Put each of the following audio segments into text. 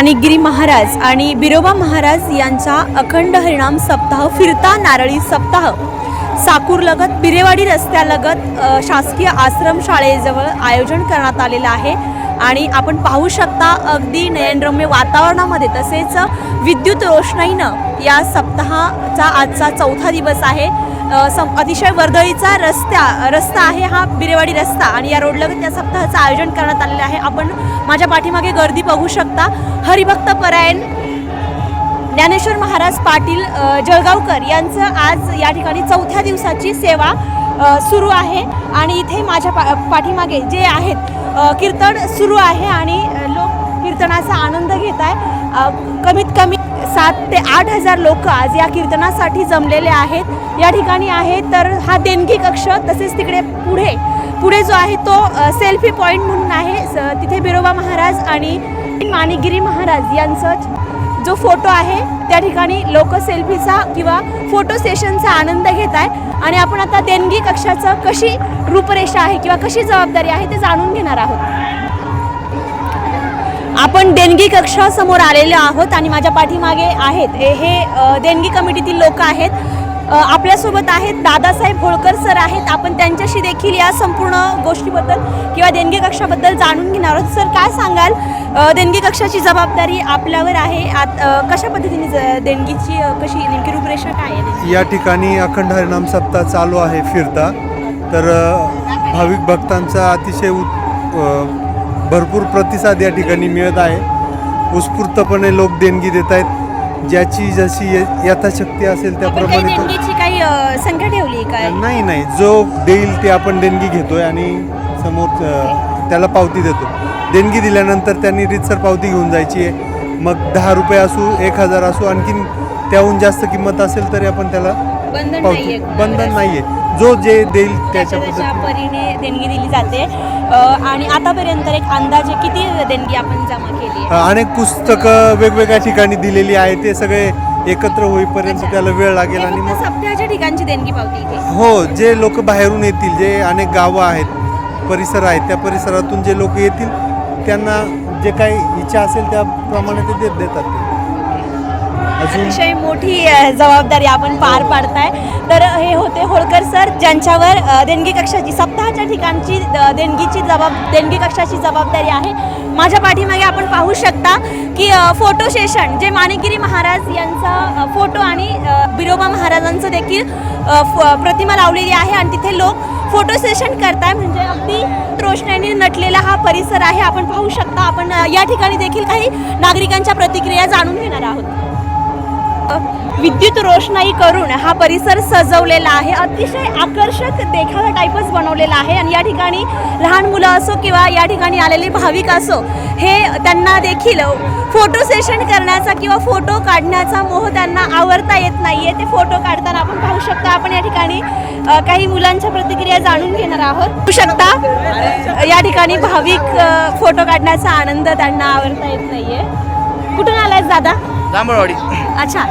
माणिकगिरी महाराज आणि बिरोबा महाराज यांचा अखंड हरिणाम सप्ताह फिरता नारळी सप्ताह. साकूरलगत बिरेवाडी रस्त्यालगत शासकीय आश्रमशाळेजवळ आयोजन करण्यात आलेलं आहे. आणि आपण पाहू शकता अगदी नयनरम्य वातावरणामध्ये तसेच विद्युत रोषणाईनं या सप्ताहाचा आजचा चौथा दिवस आहे. सं अतिशय वर्दळीचा रस्त्या रस्ता आहे हा बिरेवाडी रस्ता आणि या रोडलगत या सप्ताहाचं आयोजन करण्यात आलेलं आहे. आपण माझ्या पाठीमागे गर्दी बघू शकता. हरिभक्त परायण ज्ञानेश्वर महाराज पाटील जळगावकर यांचं आज या ठिकाणी चौथ्या दिवसाची सेवा सुरू आहे. आणि इथे माझ्या पा पाठीमागे जे आहेत कीर्तन सुरू आहे आणि लोक कीर्तनाचा आनंद घेत आहे कमीत कमी सात ते आठ हजार लोक आज या कीर्तनासाठी जमलेले आहेत. या ठिकाणी आहे तर हा देणगी कक्ष तसेच तिकडे पुढे पुढे जो आहे तो सेल्फी पॉईंट म्हणून आहे. स- तिथे बिरोबा महाराज आणि माणिकगिरी महाराज यांचं जो फोटो आहे त्या ठिकाणी लोक सेल्फीचा किंवा फोटो सेशनचा आनंद घेत आहे. आणि आपण आता देणगी कक्षाचं कशी रूपरेषा आहे किंवा कशी जबाबदारी आहे ते जाणून घेणार आहोत. आपण देणगी कक्षासमोर आलेलो आहोत आणि माझ्या पाठीमागे आहेत. हे देणगी कमिटीतील लोक आहेत. आपल्यासोबत आहेत. दादासाहेब होळकर सर आहेत. आपण त्यांच्याशी देखील या संपूर्ण गोष्टीबद्दल किंवा देणगी कक्षाबद्दल जाणून घेणार आहोत. सर काय सांगाल? देणगी कक्षाची जबाबदारी आपल्यावर आहे. आत कशा पद्धतीने देणगीची कशी नेमकी रूपरेषा काय आहे या ठिकाणी अखंड हरिनाम सप्ताह चालू आहे फिरता. तर भाविक भक्तांचा अतिशय भरपूर प्रतिसाद या ठिकाणी मिळत आहे. उत्स्फूर्तपणे लोक देणगी देत आहेत. ज्याची जशी य- यथाशक्ती असेल त्याप्रमाणे तो देणगीची काही अ, संख्या ठेवली काय? नाही नाही. जो देईल ते आपण देणगी घेतोय आणि समोर त्याला पावती देतो. देणगी दिल्यानंतर त्यांनी रितसर पावती घेऊन जायची आहे. मग दहा रुपये असू एक हजार असू आणखीन त्याहून जास्त किंमत असेल तरी आपण त्याला बंधन पावती. नाहीये बंधन नाहीये. जो जे देईल त्याच्या त्याच्या त्याच्या पद्धतीने परीने देणगी दिली जाते. अ, आणि आतापर्यंत एक अंदाजे किती देणगी आपण जमा केली आहे? अनेक पुस्तकं वेगवेगळ्या ठिकाणी दिलेली आहे ते सगळे एकत्र होईपर्यंत अच्छा. त्याला वेळ लागेल हे आणि फक्त मग सप्त्याच्या ठिकाणी देणगी पावती इथे. हो जे लोक बाहेरून येतील जे अनेक गावं आहेत परिसर आहेत त्या परिसरातून जे लोक येतील त्यांना जे काही इच्छा असेल त्याप्रमाणे ते देत देतात. ते अतिशय मोठी जबाबदारी आपण पार पाडताय. तर हे होते होळकर सर ज्यांच्यावर देणगी कक्षाची सप्ताहाच्या ठिकाणची देणगीची जबाब देणगी कक्षाची जबाबदारी आहे. माझ्या पाठीमागे आपण पाहू शकता की फोटो सेशन जे माणिकगिरी महाराज यांचा फोटो आणि बिरोबा महाराजांचं देखील फ- प्रतिमा लावलेली आहे आणि तिथे लोक फोटो सेशन करताय. म्हणजे अगदी रोषणाईने नटलेला हा परिसर आहे. आपण पाहू शकता आपण या ठिकाणी देखील काही नागरिकांच्या प्रतिक्रिया जाणून घेणार आहोत. विद्युत रोषणाई करून हा परिसर सजवलेला आहे. अतिशय आकर्षक देखावा टाईपच बनवलेला आहे आणि या ठिकाणी लहान मुलं असो किंवा या ठिकाणी आलेले भाविक असो हे त्यांना देखील फोटो सेशन करण्याचा किंवा फोटो काढण्याचा मोह त्यांना आवडता येत नाहीये. ते फोटो काढताना आपण पाहू शकता आपण या ठिकाणी काही मुलांच्या प्रतिक्रिया जाणून घेणार आहोत. पाहू शकता या ठिकाणी भाविक फोटो काढण्याचा आनंद त्यांना आवडता येत नाहीये. कुठून आलाय दादा? जांभळवाडी. अच्छा.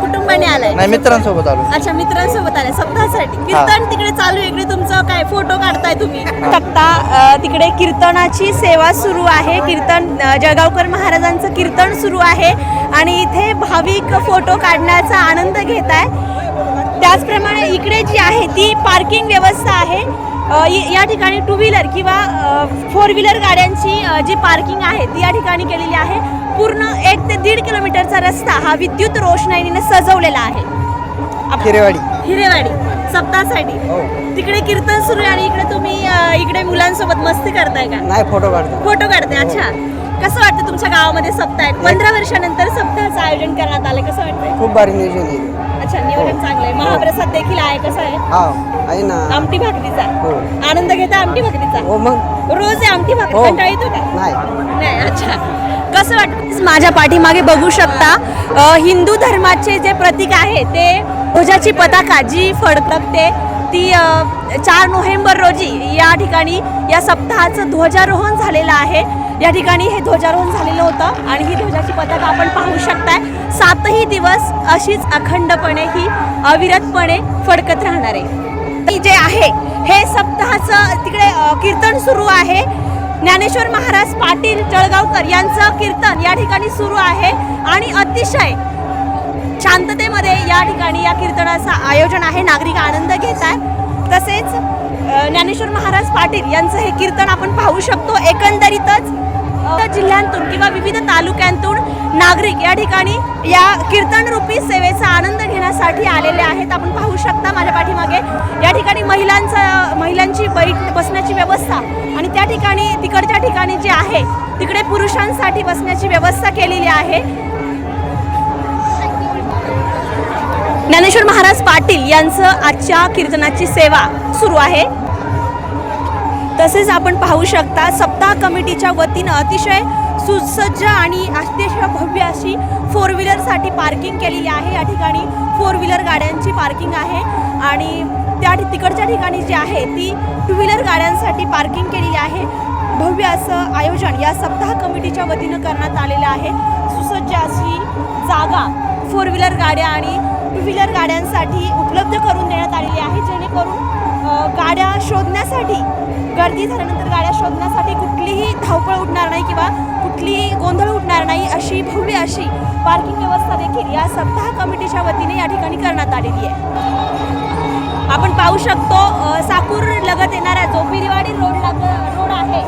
कुटुंबाने आलाय. नाही मित्रांसोबत आलो. अच्छा मित्रांसोबत आले सप्ताहासाठी. कीर्तन तिकडे चालू आहे. इकडे तुमचं काय फोटो काढताय तुम्ही? तक्ता तिकडे कीर्तनाची सेवा सुरू आहे. कीर्तन जळगावकर महाराजांचं कीर्तन सुरू आहे. आणि इथे भाविक फोटो काढण्याचा आनंद घेत आहे त्याचप्रमाणे इकडे जी आहे ती पार्किंग व्यवस्था आहे. य- ठिकाणी टू व्हीलर किंवा फोर व्हीलर गाड्यांची जी पार्किंग आहे ती या ठिकाणी केलेली आहे. पूर्ण एक ते दीड किलोमीटरचा रस्ता हा विद्युत रोषणाईने सजवलेला आहे. हिरेवाडी. हिरेवाडी. सप्ताहासाठी हो. तिकडे कीर्तन सुरू आहे आणि इकडे तुम्ही अ, इकडे मुलांसोबत मस्ती करताय का? नाही फोटो काढतो. फोटो काढते अच्छा. कसं वाटतं तुमच्या गावामध्ये सप्ताह आहे? पंधरा वर्षानंतर सप्ताहाचं आयोजन करण्यात आलं. कसं वाटतंय? खूप भारी नियोजन आहे. अच्छा नियोजन चांगलं आहे महाप्रसाद देखील आहे कसं आहे? हा आहे ना. आमटी भाकरीचा. हो. आनंद घेता आमटी भाकरीचा. हो मग? रोज आहे आमटी भाकरी. हो. कंटाळा येतो का? नाही. नाही अच्छा. कसं वाटतं माझ्या पाठीमागे बघू शकता? अ, हिंदू धर्माचे जे प्रतीक आहे ते ध्वजाची पताका जी फडकते ती अ, चार नोव्हेंबर रोजी या ठिकाणी या सप्ताहाचं ध्वजारोहण झालेलं आहे. या ठिकाणी हे ध्वजारोहण झालेलं होतं आणि ही ध्वजाची पताका आपण पाहू शकताय. सातही दिवस अशीच अखंडपणे ही अविरतपणे फडकत राहणार. आहे जे आहे हे सप्ताहाचं तिकडे कीर्तन सुरू आहे. ज्ञानेश्वर महाराज पाटील जळगावकर यांचं कीर्तन या ठिकाणी सुरू आहे. आणि अतिशय शांततेमध्ये या ठिकाणी या कीर्तनाचं आयोजन आहे. नागरिक आनंद घेत आहेत. तसेच ज्ञानेश्वर महाराज पाटील यांचं हे कीर्तन आपण पाहू शकतो. एकंदरीतच जिल्ह्यांतून किंवा विविध तालुक्यांतून नागरिक या ठिकाणी या कीर्तन रूपी सेवेचा आनंद घेण्यासाठी आलेले आहेत. आपण पाहू शकता माझ्या पाठीमागे या ठिकाणी महिलांचा महिलांची बैठ बसण्याची व्यवस्था आणि त्या ठिकाणी तिकडच्या ठिकाणी जे आहे तिकडे पुरुषांसाठी बसण्याची व्यवस्था केलेली आहे. ज्ञानेश्वर महाराज पाटील यांचं आजच्या कीर्तनाची सेवा सुरू आहे. तसेच आपण पाहू शकता सप्ताह कमिटीच्या वतीनं अतिशय सुसज्ज आणि अतिशय भव्य अशी फोर व्हीलरसाठी पार्किंग केलेली आहे. या ठिकाणी फोर व्हीलर गाड्यांची पार्किंग आहे. आणि त्या तिकडच्या ठिकाणी जी आहे ती टू व्हीलर गाड्यांसाठी पार्किंग केलेली आहे. भव्य असं आयोजन या सप्ताह कमिटीच्या वतीनं करण्यात आलेलं आहे. सुसज्ज अशी जागा फोर व्हीलर गाड्या आणि टू व्हीलर गाड्यांसाठी उपलब्ध करून देण्यात आलेली आहे. जेणेकरून गाड्या शोधण्यासाठी गर्दी झाल्यानंतर गाड्या शोधण्यासाठी कुठलीही धावपळ उडणार नाही किंवा कुठलीही गोंधळ उडणार नाही अशी भव्य अशी पार्किंग व्यवस्था देखील या सप्ताह कमिटीच्या वतीने या ठिकाणी करण्यात आलेली आहे. आपण पाहू शकतो साकूर लगत येणारा जो रोड लाग रोड आहे.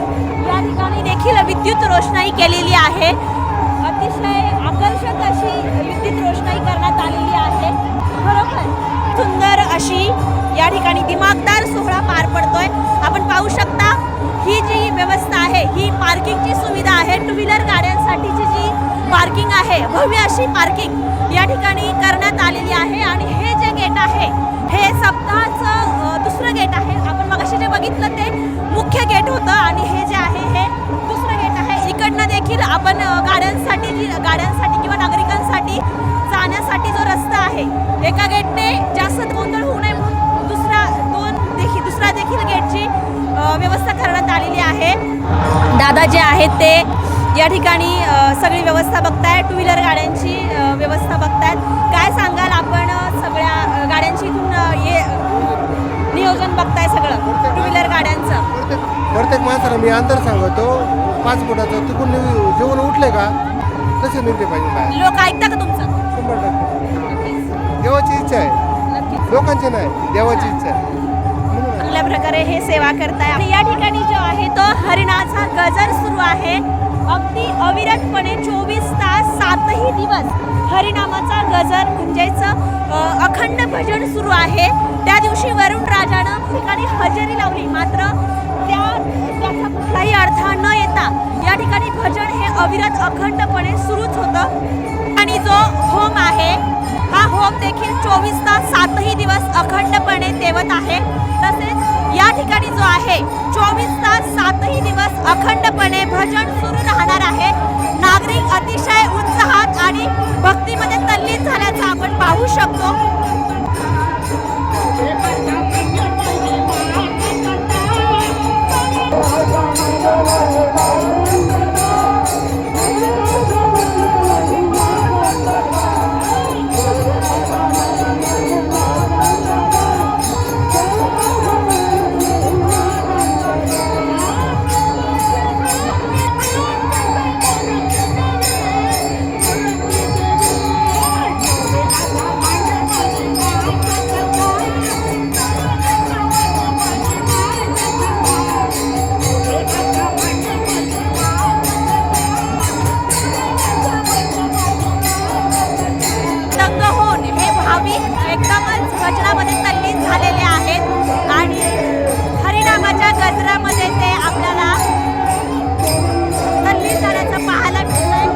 या ठिकाणी देखील विद्युत रोषणाई केलेली आहे. अतिशय आकर्षक अशी विद्युत रोषणाई करण्यात आलेली आहे. खरोखर सुंदर अशी या ठिकाणी दिमागदार सोहळा पार पडतोय. आपण पाहू शकता ही जी व्यवस्था आहे ही पार्किंगची सुविधा आहे. टू व्हीलर गाड्यांसाठीची जी पार्किंग आहे भव्य अशी पार्किंग या ठिकाणी करण्यात आलेली आहे. आणि हे जे गेट आहे हे सप्ताहाचं दुसरं गेट आहे. आपण मगाशी जे बघितलं ते मुख्य गेट होतं. आणि हे जे आहे हे देखील आपण गाड्यांसाठी जी गाड्यांसाठी किंवा नागरिकांसाठी जाण्यासाठी जो रस्ता आहे एका गेटने जास्त गोंधळ होऊ नये म्हणून दुसरा दोन देखील दुसरा देखील गेटची व्यवस्था करण्यात आलेली आहे. दादा जे आहेत ते या ठिकाणी सगळी व्यवस्था बघताय टू व्हीलर गाड्यांची व्यवस्था बघतायत. काय सांगाल आपण सगळ्या गाड्यांची इथून ये नियोजन बघताय सगळं टू व्हीलर गाड्यांचं. प्रत्येक माणसाला मी अंतर सांगतो पाच फुटाचं तिकडून जेवण उठले का तसे निघले पाहिजे बाहेर. लोक ऐकता का तुमचं? शंभर टक्के. नक्कीच. देवाची इच्छा आहे. नक्कीच. लोकांची नाही देवाची इच्छा आहे. म्हणून चांगल्या प्रकारे हे सेवा करताय. आणि या ठिकाणी जो आहे तो हरिणाचा गजर सुरू आहे. अगदी अविरतपणे चोवीस तास सातही दिवस हरिनामाचा गजर म्हणजेच अ, अखंड भजन सुरू आहे. त्या दिवशी वरुण राजानं ठिकाणी हजेरी लावली. मात्र त्या त्याचा कुठलाही अर्थ न येता या ठिकाणी भजन हे अविरत अखंडपणे सुरूच होतं. आणि जो होम आहे हा होम देखील चोवीस तास सातही दिवस अखंडपणे तेवत आहे. तसेच या ठिकाणी जो आहे चोवीस तास सातही दिवस अखंडपणे भजन सुरू राहणार आहे. नागरिक अतिशय उत्साहात आणि भक्तीमध्ये तल्लीन झाल्याचं आपण पाहू शकतो. भजनामध्ये तल्लीन झालेले आहेत. आणि हरिनामाच्या गजरामध्ये ते आपल्याला तल्लीन झाल्याचं पाहायला मिळतंय.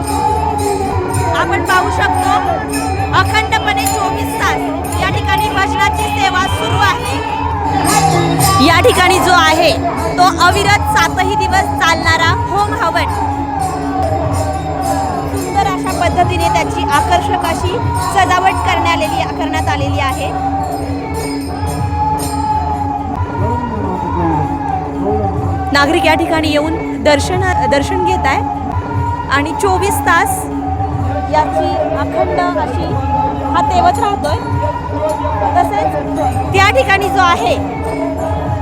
आपण पाहू शकतो अखंडपणे चोवीस तास या ठिकाणी भजनाची सेवा सुरू आहे. या ठिकाणी जो आहे तो अविरत सातही दिवस चालणारा होम हवन. सुंदर अशा पद्धतीने त्याची आकर्षक अशी सजावट करण्यात आलेली करण्यात आलेली आहे. नागरिक या ठिकाणी येऊन दर्शन दर्शन घेत आहे आणि चोवीस तास याची अखंड अशी हा तेवत राहतोय. तसेच त्या ठिकाणी जो आहे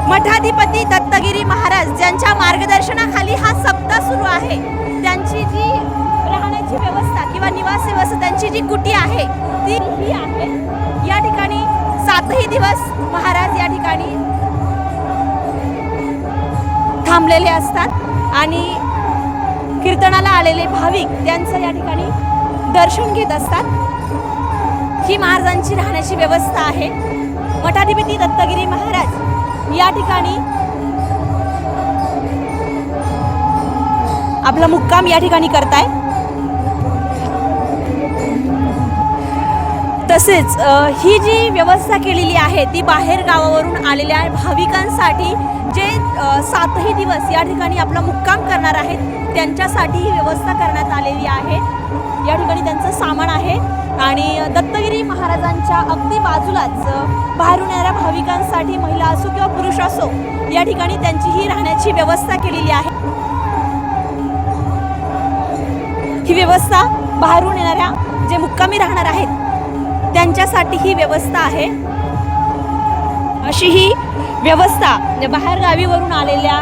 मठाधिपती दत्तगिरी महाराज ज्यांच्या मार्गदर्शनाखाली हा सप्ताह सुरू आहे त्यांची जी राहण्याची व्यवस्था किंवा निवास व्यवस्था त्यांची जी कुटी आहे ती ही आहे. या ठिकाणी सातही दिवस महाराज या ठिकाणी थांबलेले असतात आणि कीर्तनाला आलेले भाविक त्यांचं या ठिकाणी दर्शन घेत असतात. ही महाराजांची राहण्याची व्यवस्था आहे. मठाधिपती दत्तगिरी महाराज या ठिकाणी आपला मुक्काम या ठिकाणी करताय. तसेच ही जी व्यवस्था केलेली आहे ती बाहेर गावावरून आलेल्या भाविकांसाठी जे सातही दिवस या ठिकाणी आपला मुक्काम करणार आहेत त्यांच्यासाठी ही व्यवस्था करण्यात आलेली आहे. या ठिकाणी त्यांचं सामान आहे आणि दत्तगिरी महाराजांच्या अगदी बाजूलाच बाहेरून येणाऱ्या भाविकांसाठी महिला असो किंवा पुरुष असो या ठिकाणी त्यांची ही राहण्याची व्यवस्था केलेली आहे. ही व्यवस्था बाहेरून येणाऱ्या जे मुक्कामी राहणार आहेत त्यांच्यासाठी ही व्यवस्था आहे. अशी ही व्यवस्था म्हणजे बाहेर गावीवरून आलेल्या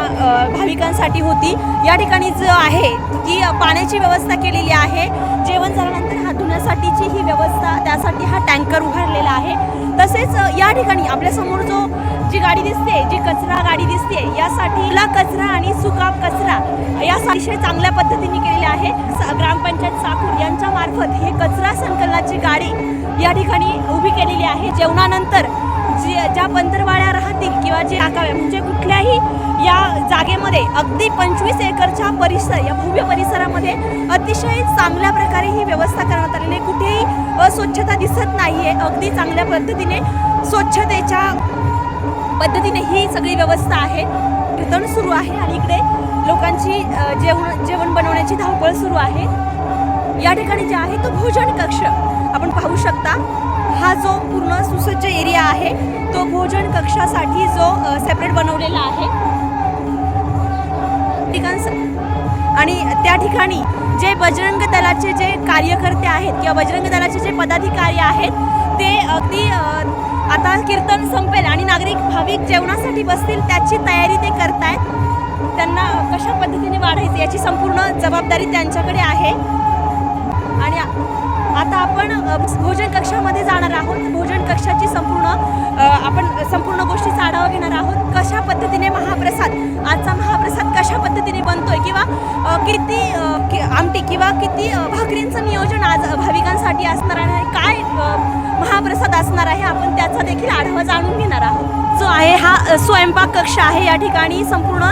भाविकांसाठी होती. या ठिकाणी जो आहे की पाण्याची व्यवस्था केलेली आहे जेवण झाल्यानंतर हात धुण्यासाठीची ही व्यवस्था त्यासाठी हा टँकर उभारलेला आहे. तसेच या ठिकाणी आपल्यासमोर जो जी गाडी दिसते जी कचरा गाडी दिसते यासाठीला कचरा आणि सुका कचरा या अतिशय चांगल्या पद्धतीने केलेले आहे. स- ग्रामपंचायत साकूर यांच्या मार्फत हे कचरा संकलनाची गाडी या ठिकाणी उभी केलेली आहे. जेवणानंतर जी ज्या बंदरवाड्या राहतील किंवा जे टाकाव्या म्हणजे कुठल्याही या जागेमध्ये अगदी पंचवीस एकरच्या परिसर या भव्य परिसरामध्ये अतिशय चांगल्या प्रकारे ही व्यवस्था करण्यात आलेली आहे. कुठेही अस्वच्छता दिसत नाही आहे अगदी चांगल्या पद्धतीने स्वच्छतेच्या पद्धतीने ही सगळी व्यवस्था आहे. वितरण सुरू आहे आणि इकडे लोकांची जेवण जेवण बनवण्याची धावपळ सुरू आहे. या ठिकाणी जे आहे तो भोजन कक्ष आपण पाहू शकता. हा जो पूर्ण सुसज्ज एरिया आहे तो भोजन कक्षासाठी जो सेपरेट बनवलेला आहे. ठिकाण आणि त्या ठिकाणी जे बजरंग दलाचे जे कार्यकर्ते आहेत किंवा बजरंग दलाचे जे पदाधिकारी आहेत ते अगदी आता कीर्तन संपेल आणि नागरिक भाविक जेवणासाठी बसतील त्याची तयारी ते करतायत. त्यांना कशा पद्धतीने वाढायचे याची संपूर्ण जबाबदारी त्यांच्याकडे आहे. आणि आता आपण भोजन कक्षामध्ये जाणार आहोत. भोजन कक्षाची संपूर्ण आपण संपूर्ण गोष्टीचा आढावा घेणार आहोत. कशा पद्धतीने महाप्रसाद आजचा महाप्रसाद कशा पद्धतीने बनतोय किंवा किती कि- आमटी किंवा किती भाकरींचं नियोजन आज भाविकांसाठी असणार आहे काय महाप्रसाद असणार आहे आपण त्याचा देखील आढावा जाणून घेणार आहोत. जो आहे हा स्वयंपाक कक्ष आहे या ठिकाणी संपूर्ण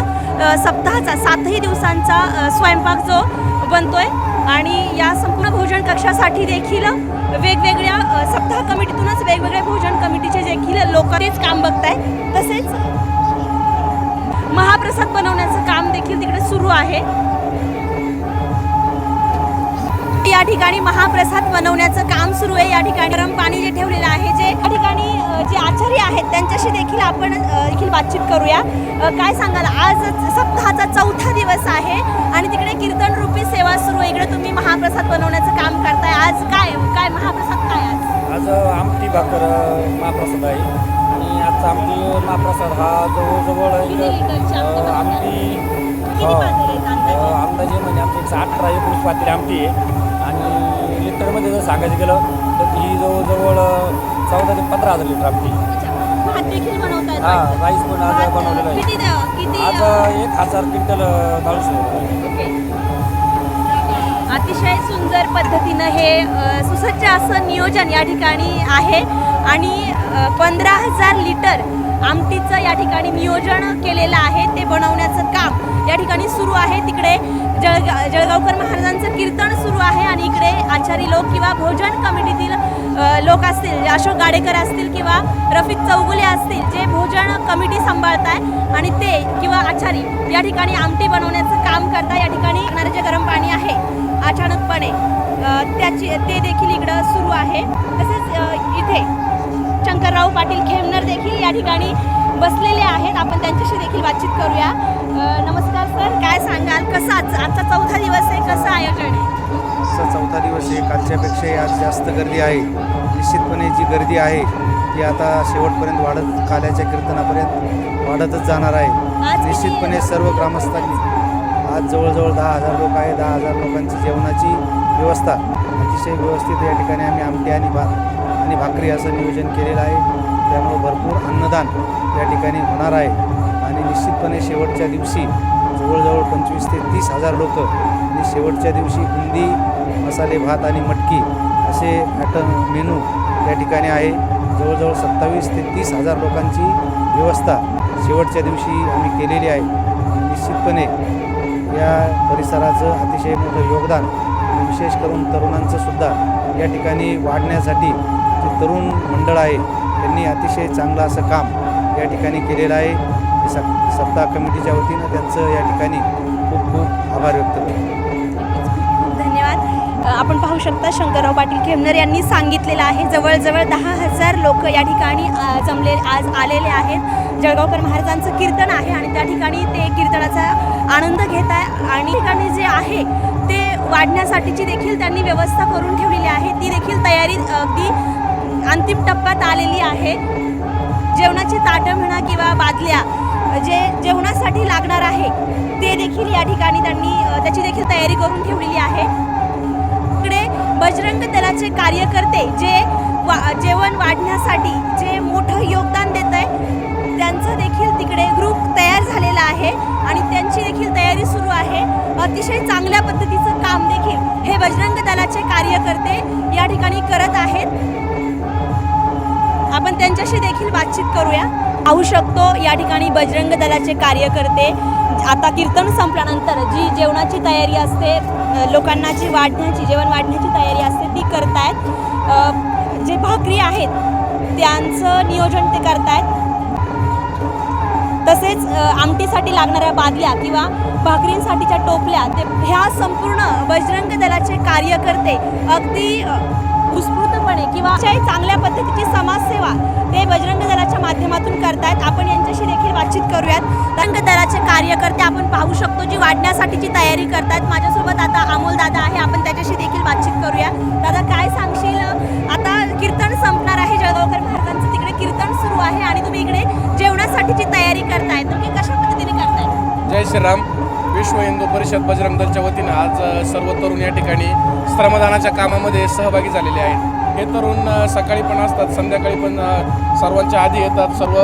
सप्ताहाचा सातही दिवसांचा स्वयंपाक जो बनतोय आणि या संपूर्ण भोजन कक्षासाठी देखील वेगवेगळ्या सप्ताह कमिटीतूनच वेगवेगळ्या भोजन कमिटीचे देखील लोक तेच काम बघताय तसेच महाप्रसाद बनवण्याचं काम देखील तिकडे सुरू आहे. या ठिकाणी महाप्रसाद बनवण्याचं काम सुरू आहे. या ठिकाणी गरम पाणी जे ठेवलेलं आहे जे या ठिकाणी जे आचार्य आहेत त्यांच्याशी देखील आपण देखील बातचीत करूया. काय सांगाल? आज सप्ताहाचा चौथा दिवस आहे आणि तिकडे कीर्तन रूपी सेवा सुरू आहे. इकडे तुम्ही महाप्रसाद बनवण्याचं काम करताय. आज काय काय महाप्रसाद काय आज? आज आमटी भाकर महाप्रसाद आहे. आणि आजचा आमटी महाप्रसाद हा जवळजवळ आमटी हो, अंदाजे? म्हणजे आमची अठरा एकोणीस पातेली आमटी आहे. आणि लिटरमध्ये जर सांगायचं गेलं तर ही जवळजवळ चौदा ते पंधरा हजार लिटर आमटी हा. राईस पण आज बनवलेला आहे. आज एक हजार क्विंटल ओके. अतिशय सुंदर पद्धतीनं हे अ, सुसज्ज असं नियोजन या ठिकाणी आहे. आणि पंधरा हजार लिटर आमटीचं या ठिकाणी नियोजन केलेलं आहे. ते बनवण्याचं काम या ठिकाणी सुरू आहे. तिकडे जळगा जळगावकर महाराजांचं कीर्तन सुरू आहे आणि इकडे आचारी लोक किंवा भोजन कमिटीतील लोक असतील अशोक गाडेकर असतील किंवा रफिक चौगुले असतील जे भोजन कमिटी सांभाळत आहे आणि ते किंवा आचारी या ठिकाणी आमटी बनवण्याचं काम करताय या ठिकाणी येणारे जे गरम पाणी आहे अचानकपणे त्याची ते देखील इकडं सुरू आहे. तसेच इथे शंकरराव पाटील खेमनर देखील या ठिकाणी बसलेले आहेत. आपण त्यांच्याशी देखील बातचीत करूया. नमस्कार. काय सांगाल? कसा आज आजचा चौथा दिवस आहे कसं आयोजन? आहे आजचा चौथा दिवस आहे कालच्यापेक्षाही आज जास्त गर्दी आहे. निश्चितपणे जी गर्दी आहे ती आता शेवटपर्यंत वाढत काल्याच्या कीर्तनापर्यंत वाढतच जाणार आहे. निश्चितपणे सर्व ग्रामस्थांनी आज जवळजवळ दहा हजार लोक आहे दहा हजार लोकांची जेवणाची व्यवस्था अतिशय व्यवस्थित या ठिकाणी आम्ही आमटी आणि भात आणि भाकरी असं नियोजन केलेलं आहे. त्यामुळं भरपूर अन्नदान या ठिकाणी होणार आहे. आणि निश्चितपणे शेवटच्या दिवशी जवळजवळ पंचवीस ते तीस हजार लोक आणि शेवटच्या दिवशी हिंदी मसाले भात आणि मटकी असे ॲटम मेनू या ठिकाणी आहे. जवळजवळ सत्तावीस ते तीस हजार लोकांची व्यवस्था शेवटच्या दिवशी आम्ही केलेली आहे. निश्चितपणे या परिसराचं अतिशय मोठं योगदान विशेष करून तरुणांचं सुद्धा या ठिकाणी वाढण्यासाठी जे तरुण मंडळ आहे त्यांनी अतिशय चांगलं असं काम या ठिकाणी केलेलं आहे. सप सप्ताह कमिटीच्या वतीनं त्यांचं या ठिकाणी खूप खूप आभार व्यक्त करतो. धन्यवाद. आपण पाहू शकता शंकरराव पाटील खेमनर यांनी सांगितलेलं आहे जवळजवळ दहा हजार लोक या ठिकाणी जमले आज आलेले आहेत. जळगावकर महाराजांचं कीर्तन आहे आणि त्या ठिकाणी ते कीर्तनाचा आनंद घेत आहे आणि ठिकाणी जे आहे ते वाढण्यासाठीची देखील त्यांनी व्यवस्था करून ठेवलेली आहे. ती देखील तयारी अगदी अंतिम टप्प्यात आलेली आहे. जेवणाची ताटं म्हणा किंवा बादल्या जे जेवणासाठी लागणार आहे ते देखील या ठिकाणी त्यांनी त्याची देखील तयारी करून ठेवलेली आहे. इकडे बजरंग दलाचे कार्यकर्ते जे वा जेवण वाढण्यासाठी जे मोठं योगदान देत आहे त्यांचं देखील तिकडे ग्रुप तयार झालेला आहे आणि त्यांची देखील तयारी सुरू आहे. अतिशय चांगल्या पद्धतीचं काम देखील हे बजरंग दलाचे कार्यकर्ते या ठिकाणी करत आहेत. आपण त्यांच्याशी देखील बातचीत करूया. पाहू शकतो या ठिकाणी बजरंग दलाचे कार्यकर्ते आता कीर्तन संपल्यानंतर जी जेवणाची तयारी असते लोकांना जी वाढण्याची जेवण वाढण्याची तयारी असते ती करतायत. जे भाकरी आहेत त्यांचं नियोजन ते करतायत. तसेच आमटीसाठी लागणाऱ्या बादल्या किंवा भाकरींसाठीच्या टोपल्या ते ह्या संपूर्ण बजरंग दलाचे कार्यकर्ते अगदी उत्स्फूर्तपणे किंवा अतिशय चांगल्या पद्धतीची समाजसेवा ते बजरंग दलाच्या माध्यमातून करतायत. आपण यांच्याशी देखील बातचीत करूयात. बजरंग दलाचे कार्यकर्ते आपण पाहू शकतो जी वाढण्यासाठीची तयारी करतायत. माझ्यासोबत आता अमोल दादा आहे. आपण त्याच्याशी देखील बातचीत करूया दादा काय सांगशील? आता कीर्तन संपणार आहे जळगावकर महाराजांचं. तिकडे कीर्तन सुरू आहे आणि तुम्ही इकडे जेवणासाठीची तयारी करताय तुम्ही कशा पद्धतीने करताय जय श्रीराम. विश्व हिंदू परिषद बजरंग दलच्या वतीनं आज सर्व तरुण या ठिकाणी श्रमदानाच्या कामामध्ये सहभागी झालेले आहेत. हे तरुण सकाळी पण असतात संध्याकाळी पण सर्वांच्या आधी येतात सर्व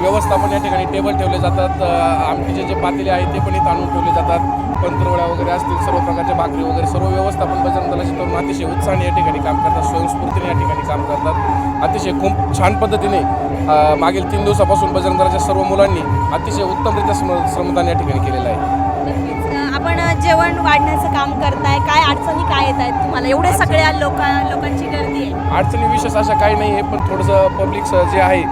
व्यवस्थापन या ठिकाणी टेबल ठेवले जातात. अ, आमटीचे जे पातेले आहेत ते पण इथं आणून ठेवले जातात. पंत्रवळ्या वगैरे असतील सर्व प्रकारच्या भाकरी वगैरे सर्व व्यवस्थापन बजरंग दलाचे तरुण अतिशय उत्साहाने या ठिकाणी काम करतात स्वयंस्फूर्तीने या ठिकाणी काम करतात. अतिशय खूप छान पद्धतीने मागील तीन दिवसापासून बजरंग दलाच्या सर्व मुलांनी अतिशय उत्तमरित्या श्रम श्रमदान या ठिकाणी केलेलं आहे. जेवण वाढण्याचं काम करताय? काय अडचणी काय येत आहेत तुम्हाला? एवढ्या सगळ्या लोक लोकांची गर्दी आहे. अडचणी विशेष अशा काही नाही आहे पण थोडंसं पब्लिक जे आहे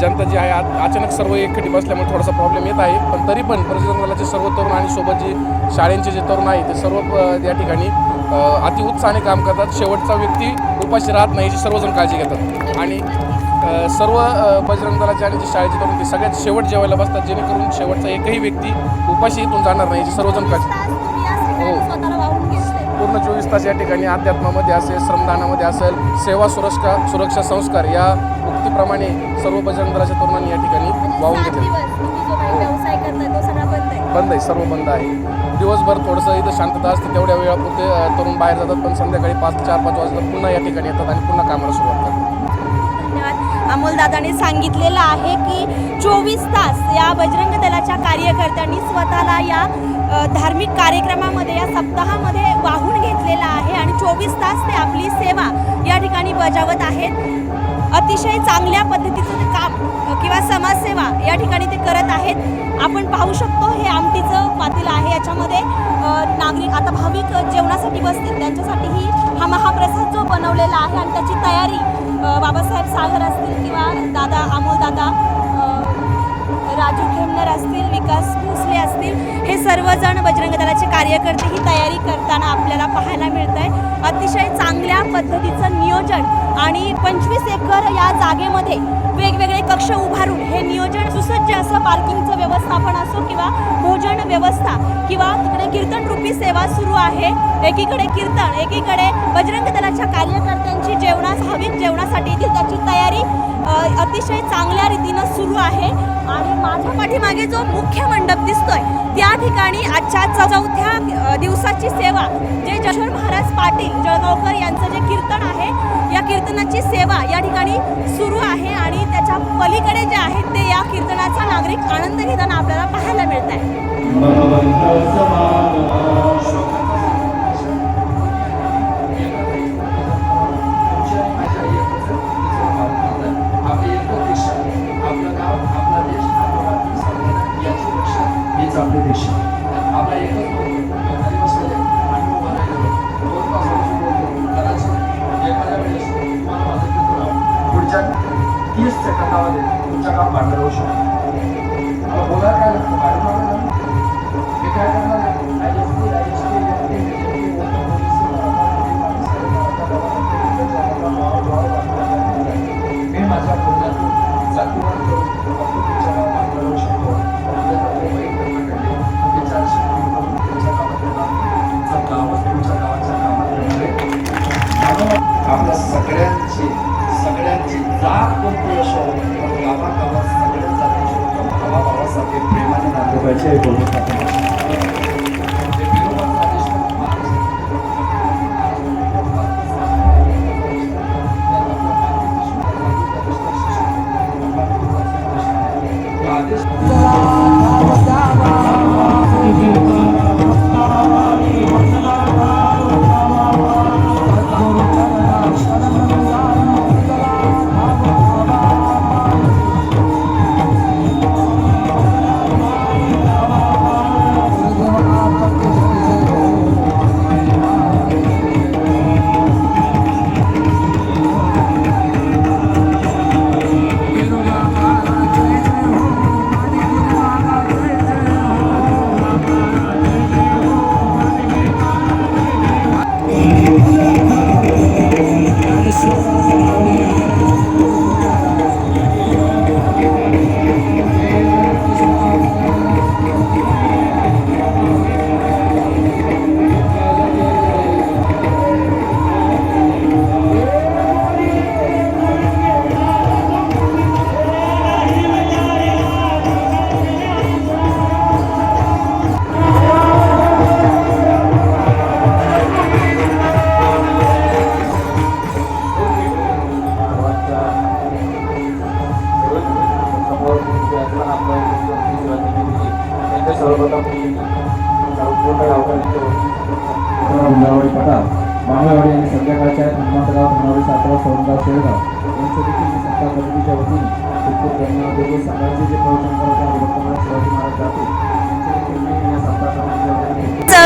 जनता जी आहे आ- अचानक सर्व एकखटी बसल्यामुळे थोडासा प्रॉब्लेम येत आहे. पण तरी पण बजरंग दलाचे सर्व तरुण आणि सोबत जे शाळेंचे जे तरुण आहे ते सर्व अ, या ठिकाणी अ, अति उत्साहाने काम करतात. शेवटचा व्यक्ती उपाशी राहत नाही याची सर्वजण काळजी घेतात. आणि सर्व बजरंग दलाचे आणि जे शाळेचे तरुण ते सगळ्यात शेवट जेवायला बसतात जेणेकरून शेवटचा एकही व्यक्ती उपाशी इथून जाणार नाही याची सर्वजण काळजी हो. पूर्ण चोवीस तास या ठिकाणी अध्यात्मामध्ये असेल श्रमदानामध्ये असेल सेवा सुरक्षा सुरक्षा संस्कार या उक्तीप्रमाणे सर्व बजरंग दलाच्या तरुणांनी या ठिकाणी वाहून घेतले हो. बंद आहे सर्व बंद आहे. दिवसभर थोडंसं इथं शांतता असते तेवढ्या वेळापुरते तरुण बाहेर जातात पण संध्याकाळी पाच चार पाच वाजता पुन्हा या ठिकाणी येतात आणि पुन्हा कामाला सुरुवात करतात. धन्यवाद. अमोल दादाने सांगितलेलं आहे की चोवीस तास या बजरंग दलाच्या कार्यकर्त्यांनी स्वतःला या धार्मिक कार्यक्रमामध्ये या सप्ताहामध्ये वाहून घेतलेला आहे आणि चोवीस तास ते आपली सेवा ठिकाणी बजावत आहेत. अतिशय चांगल्या पद्धतीचं काम किंवा समाजसेवा या ठिकाणी ते करत आहेत. आपण पाहू शकतो हे आमटीचं पातील आहे. याच्यामध्ये नागरिक आता भाविक जेवणासाठी बसतील. त्यांच्यासाठीही हा महाप्रसाद जो बनवलेला आहे आणि त्याची तयारी बाबासाहेब सागर असतील किंवा दादा अमोल दादा राजू खेमनर असतील विकास भोसले असतील हे सर्वजण बजरंग दलाचे कार्यकर्ते ही तयारी करताना आपल्याला पाहायला मिळत आहे अतिशय चांगल्या पद्धतीचं नियोजन आणि पंचवीस एकर या जागेमध्ये वेगवेगळे कक्ष उभारून हे नियोजन सुसज्ज असं पार्किंगचं व्यवस्थापन असो किंवा भोजन व्यवस्था किंवा तिकडे कीर्तन रूपी सेवा सुरू आहे. एकीकडे कीर्तन एकीकडे बजरंग दलाच्या कार्यकर्त्यांची जेवणास हवीत जेवणासाठी येतील त्याची तयारी अतिशय चांगल्या रीतीनं सुरू आहे. माझ्या पाठीमागे जो मुख्य मंडप दिसतोय त्या ठिकाणी आजच्या चौथ्या दिवसाची सेवा जे जशोर महाराज पाटील जळगावकर यांचं जे कीर्तन आहे या कीर्तनाची सेवा या ठिकाणी सुरू आहे आणि त्याच्या पलीकडे जे आहेत ते या कीर्तनाचा नागरिक आनंद घेताना आपल्याला पाहायला मिळत आहे. माझं देश. पुढच्या तीस सेकंदामध्ये तुमच्या काम भांडण होऊ शकतो. मला बोलायला काय लागतं? काय करणार?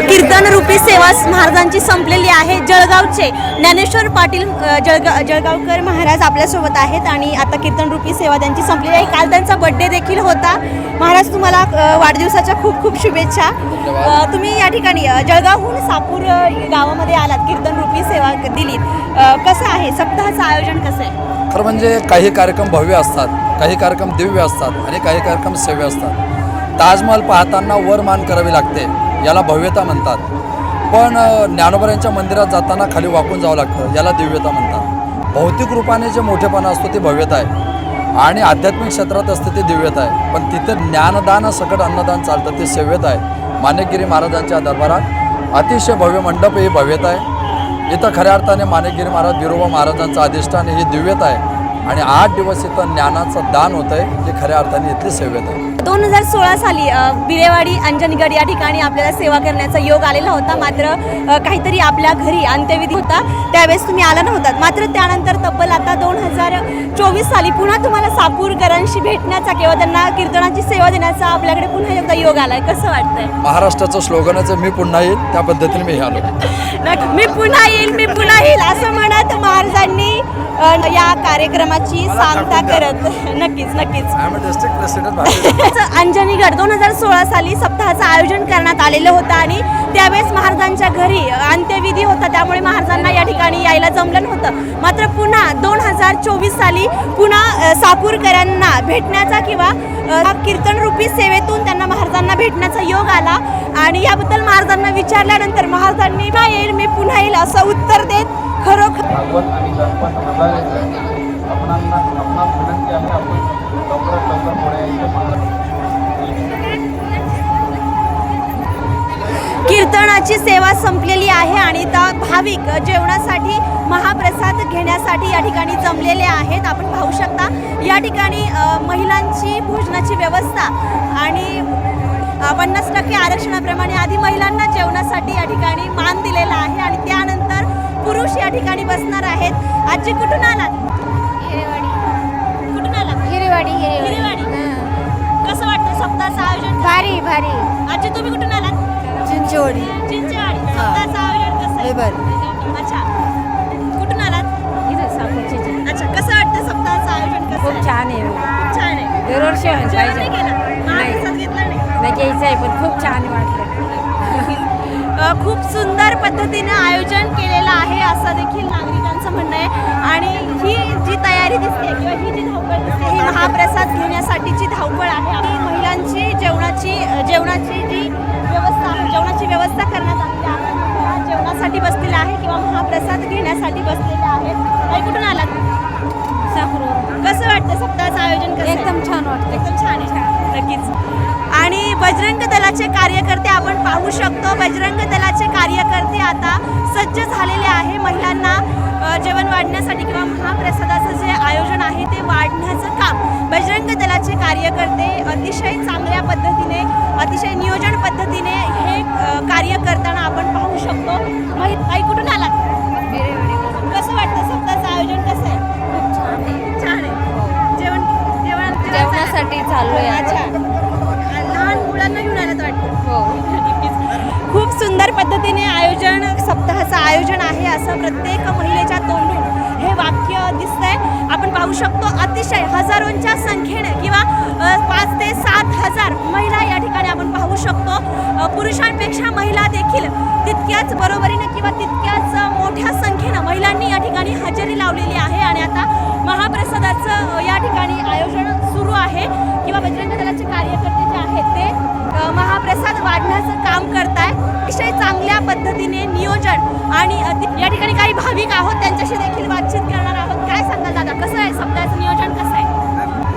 कीर्तन रूपी सेवा महाराजांची संपलेली आहे. जळगावचे ज्ञानेश्वर पाटील अ, जळगा जळगावकर महाराज आपल्यासोबत आहेत आणि आता कीर्तन रूपी सेवा त्यांची संपलेली आहे. काल त्यांचा बड्डे देखील होता. महाराज तुम्हाला वाढदिवसाच्या खूप खूप शुभेच्छा. तुम्ही या ठिकाणी जळगावहून सापूर गावामध्ये आलात कीर्तन रूपी सेवा दिलीत. कसं आहे? सप्ताहाचं आयोजन कसं आहे? खरं म्हणजे काही कार्यक्रम भव्य असतात. काही कार्यक्रम दिव्य असतात आणि काही कार्यक्रम सेव्य असतात. ताजमहल पाहताना वर मान करावी लागते याला भव्यता म्हणतात. पण ज्ञानोबऱ्यांच्या मंदिरात जाताना खाली वाकून जावं लागतं याला दिव्यता म्हणतात. भौतिक रूपाने जे मोठेपणा असतो ते भव्यता आहे. आणि आध्यात्मिक क्षेत्रात असते ते दिव्यता आहे. पण तिथे ज्ञानदान सकट अन्नदान चालतं ते सेव्यता आहे. माणिकगिरी महाराजांच्या दरबारात अतिशय भव्य मंडप ही भव्यता आहे. इथं खऱ्या अर्थाने माणिकगिरी महाराज बिरोबा महाराजांचं अधिष्ठान ही दिव्यता आहे. आणि आठ दिवस इथं ज्ञानाचं दान होतं आहे हे खऱ्या अर्थाने इथली सेव्यता आहे. दोन हजार सोळा साली बिरेवाडी अंजनगड या ठिकाणी आपल्याला सेवा करण्याचा योग आलेला होता. मात्र अ, काहीतरी आपल्या घरी अंत्यविधी होता. त्यावेळेस तुम्ही आला नव्हतात. मात्र त्यानंतर तब्बल आता दोन हजार चोवीस साली पुन्हा तुम्हाला सापूरकरांशी भेटण्याचा किंवा त्यांना कीर्तनाची सेवा देण्याचा आपल्याकडे पुन्हा एकदा योग आलाय. कसं वाटतंय? महाराष्ट्राचं स्लोगनच मी पुन्हा येईल. त्या पद्धतीने मी हे आलो. नक्की. मी पुन्हा येईल मी पुन्हा येईल. असं म्हणत महाराजांनी अ, या कार्यक्रमात कार्यक्रमाची सांगता करत. नक्कीच नक्कीच. अंजनीगड दोन हजार सोळा साली सप्ताहाचं आयोजन करण्यात आलेलं होतं आणि त्यावेळेस महाराजांच्या घरी अंत्यविधी होता. त्यामुळे महाराजांना या ठिकाणी यायला जमलं नव्हतं. मात्र पुन्हा दोन हजार चोवीस साली पुन्हा अ, साकूरकरांना भेटण्याचा किंवा अ, कीर्तनरूपी सेवेतून त्यांना महाराजांना भेटण्याचा योग आला. आणि याबद्दल महाराजांना विचारल्यानंतर महाराजांनी "पुन्हा येईल? मी पुन्हा येईल असं उत्तर देत खरोखर आपणांना आपणास विनंती आहे आपण लवकरात लवकर पुढे कीर्तनाची सेवा संपलेली आहे आणि त्या भाविक जेवणासाठी महाप्रसाद घेण्यासाठी या ठिकाणी जमलेले आहेत. आपण पाहू शकता या ठिकाणी महिलांची भोजनाची व्यवस्था आणि पन्नास टक्के आरक्षणाप्रमाणे आधी महिलांना जेवणासाठी या ठिकाणी मान दिलेला आहे आणि त्यानंतर पुरुष या ठिकाणी बसणार आहेत. आजी कुठून आलात कुठून आलात? हिरेवाडी हिरेवाडी. कसं वाटतं सप्ताहाचं आयोजन? भारी भारी. आजी तुम्ही कुठून आलात? चिंचवडी. चिंचवाडी. सप्ताहाचं आयोजन कसं आहे? अच्छा. कुठून आलात? इथं सापूरची अच्छा कसं वाटतं सप्ताहाचं आयोजन कसं खूप आहे? छान आहे. खूप छान आहे. दरवर्षी व्हायला जेवण पाहिजे. नाही केलं. महाप्रसाद घेतला नाही. नाही घ्यायचं आहे पण खूप छान वाटलं. अ, खूप सुंदर पद्धतीने आयोजन केलेलं आहे असं देखील नागरिकांचं म्हणणं आहे. आणि ही जी तयारी दिसते किंवा ही जी धावपळ दिसते ही महाप्रसाद घेण्यासाठीची धावपळ आहे. आणि महिलांची जेवणाची जेवणाची जी व्यवस्था आहे जेवणाची व्यवस्था करण्यात आलेली आहे. जेवणासाठी बसलेल्या आहे किंवा महाप्रसाद घेण्यासाठी बसलेल्या आहेत. काही कुठून आलात? कसं वाटतं सप्ताहाचं आयोजन कसं? एकदम छान वाटतं एकदम छान आहे नक्कीच. आणि बजरंग दलाचे कार्यकर्ते आपण पाहू शकतो. बजरंग दलाचे कार्यकर्ते आता सज्ज झालेले आहे. महिलांना जेवण वाढण्यासाठी किंवा महाप्रसादाचं जे आयोजन आहे ते वाढण्याचं काम. बजरंग दलाचे कार्यकर्ते अतिशय चांगल्या पद्धतीने अतिशय नियोजन पद्धतीने हे कार्य करताना आपण पाहू शकतो. माहीत काही कुठून आलात? कसं वाटतं? सप्ताहाचं आयोजन कसं आहे? जेवणासाठी चालू आहे आता. अच्छा लहान मुलांना घेऊन वाटतं हो. खूप सुंदर पद्धतीने आयोजन सप्ताहाचं आयोजन आहे असं प्रत्येक महिलेच्या तोंडून हे वाक्य दिसतंय आपण पाहू शकतो अतिशय हजारोंच्या संख्येने किंवा पाच ते सात हजार महिला या ठिकाणी आपण पाहू शकतो पुरुषांपेक्षा महिला देखील तितक्याच बरोबरीने किंवा तितक्याच मोठ्या संख्येनं महिलांनी या ठिकाणी हजेरी लावलेली आहे आणि आता महाप्रसादाचं या ठिकाणी आयोजन सुरू आहे. किंवा बजरंग दलाचे कार्यकर्ते जे आहेत ते महाप्रसाद वाढण्याचं काम करताय. अतिशय चांगल्या पद्धतीने नियोजन आणि या ठिकाणी काही भाविक आहोत त्यांच्याशी देखील बातचीत करणार आहोत. काय सांगाल दादा? कसं आहे सप्ताहाचं नियोजन? कसं आहे?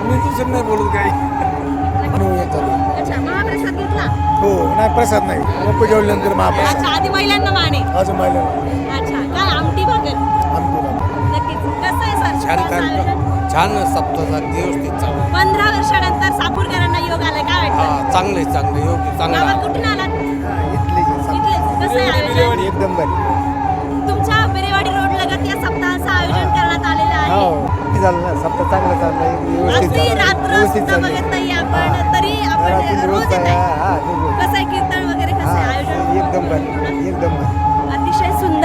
मी तुझं नाही बोलत काही अच्छा महाप्रसाद घेतला हो नाही प्रसाद नाही. मग महाप्रसाद. आधी महिलांना माने. अजून महिला सप्ताहाचं आयोजन? छान सप्ताह व्यवस्थित चालू. पंधरा वर्षानंतर सापूरकरांना योग आलाय काय वाटतं? चांगले चांगले योग्य बाबा कुठून आलात? इथलेच. कसं आहे आयोजन? एकदम बरी. तुमच्या बिरेवाडी रोड लगत या सप्ताहाचं आयोजन करण्यात आलेलं आहे. किती झालं ना सप्ताह चांगलं चाललंय अगदी रात्र सुद्धा बघत नाही आपण तरी आपण रोज येत आहे. कसं आहे कीर्तन वगैरे कसं आहे आयोजन? एकदम बरी एकदम बरी.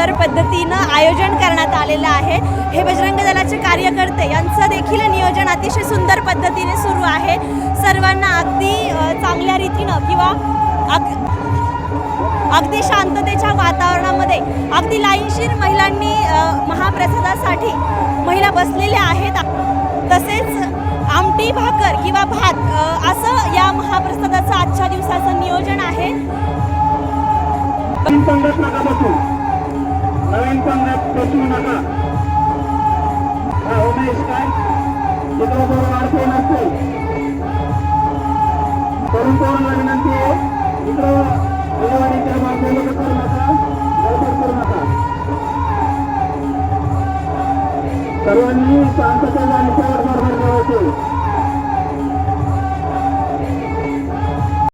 सुंदर पद्धतीनं आयोजन करण्यात आलेलं आहे. हे बजरंग दलाचे कार्यकर्ते यांचं देखील नियोजन अतिशय सुंदर पद्धतीने सुरू आहे. सर्वांना अगदी चांगल्या रीतीनं किंवा अग अगदी शांततेच्या वातावरणामध्ये अगदी लाईनशीर महिलांनी महाप्रसादासाठी महिला बसलेल्या आहेत. तसेच आमटी भाकर किंवा भात असं या महाप्रसादाचं आजच्या दिवसाचं नियोजन आहे. नवीन पंगत पोचू नका उमेश काय? चित्रपट वाढतो नसतो. तरुण तरुणला विनंती आहे मित्र विजयवाडीच्या मार्गावर करू नका. गडबड करू नका. सर्वांनी शांतता जाण्याचा